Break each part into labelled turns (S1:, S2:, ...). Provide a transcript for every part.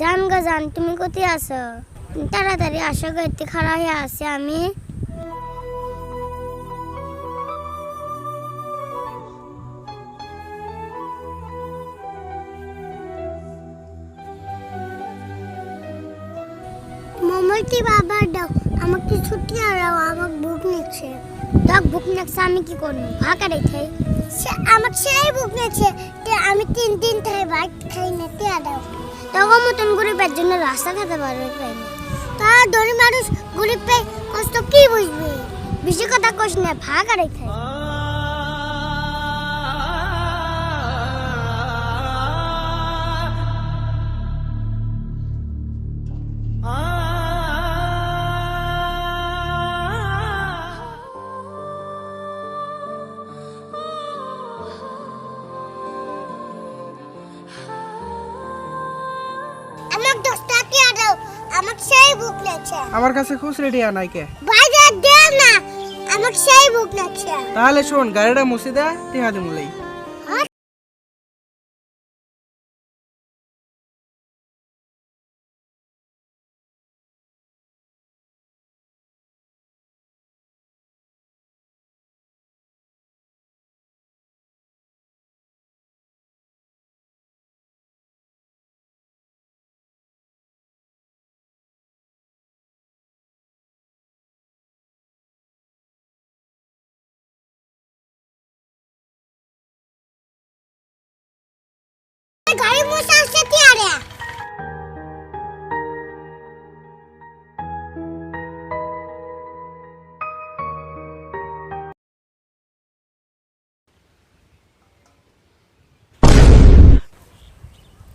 S1: জান গো জান, তুমি কোথায় আছো? তাড়াতাড়ি আসো গো এতে খাড়া হয়ে আছি আমি। মমলটি বাবা দাও আমাকে ছুটি আরাও আমার বুক নিচ্ছে। দেখ বুক নিচ্ছে, আমি কি করব? ফাঁকা রেখে সে আমার সেই বুক নিচ্ছে আমি তিন দিন থেকে বাইক খাই না তে দাও। তখন মতন গরিবের জন্য রাস্তা খেতে পারবে পাই না। তা ধনী মানুষ গরিব পেয়ে কষ্ট কি বুঝবে? বেশি কথা কষ্ট না ফাঁকা রেখে আমার আমার সেই বুক নিচ্ছে
S2: আমার কাছে খুচরে টিয়া নাই কে?
S1: বাজার দে না আমার সেই বুক নিচ্ছে
S2: তাহলে শোন গাড়িটা মুছে দে টিয়া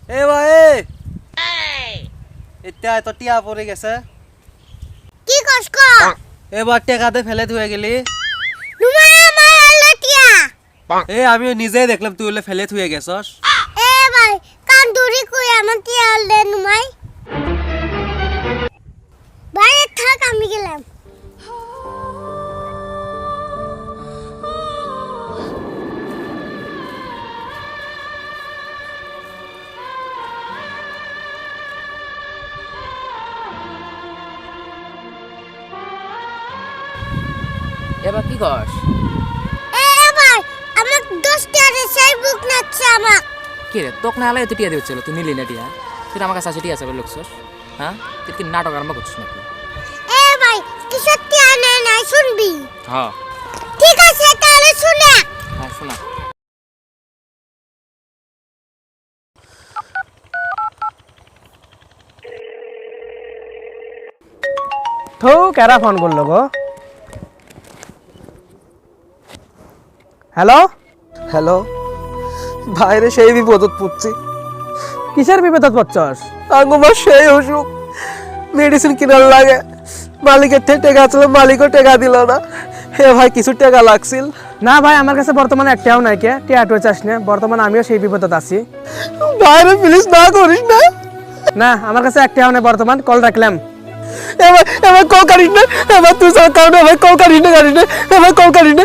S3: এ ভাই এতিয়া তো টিয়া পড়ে গেছে।
S1: কি কষ্ট
S3: এবার টেকাতে ফেলে ধুয়ে গেলি এ আমিও নিজেই দেখলাম তুই হলে ফেলে ধুয়ে গেছস।
S1: এ ভাই কান দূরি কই আমার টিয়া দে নুমাই।
S4: এবার কি
S1: ভাই আমার দশ টিয়া সেই বুক নাচ্ছে আমার।
S4: কি রে তোকে না আলাই তুই টিয়া দিচ্ছিল তুই নিলি না টিয়া? তুই আমার কাছে টিয়া আছে লোকছস হ্যাঁ? তুই কি নাটক আরম্ভ করছিস নাকি?
S1: এ ভাই কিসের টিয়া নেই নাই শুনবি?
S4: হ্যাঁ
S1: ঠিক আছে তাহলে শুনে।
S4: হ্যাঁ শোনা।
S2: তো কেরা ফোন করল গো? হ্যালো
S5: হ্যালো বাইরে সেই বিপদত পড়ছি।
S2: কিসের বিপদত পড়ছস?
S5: আঙ্গুমার সেই অসুখ। মেডিসিন কিনার লাগে। মালিকের থেকে টেকা ছিল মালিকও টেকা দিল না। হে ভাই কিছু টাকা লাগছিল?
S2: না ভাই আমার কাছে বর্তমানে একটাও নাই কে। টিয়া টুয়ে চাস না। বর্তমানে আমিও সেই বিপদত আছি।
S5: বাইরে প্লিজ না করিস না।
S2: না আমার কাছে একটাও নাই বর্তমান। কল রাখলাম।
S5: এবার এবার কল কাটিস না। এবার তুই সব কারণে এবার কল কাটিস না কাটিস না। এবার কল কাটিস না।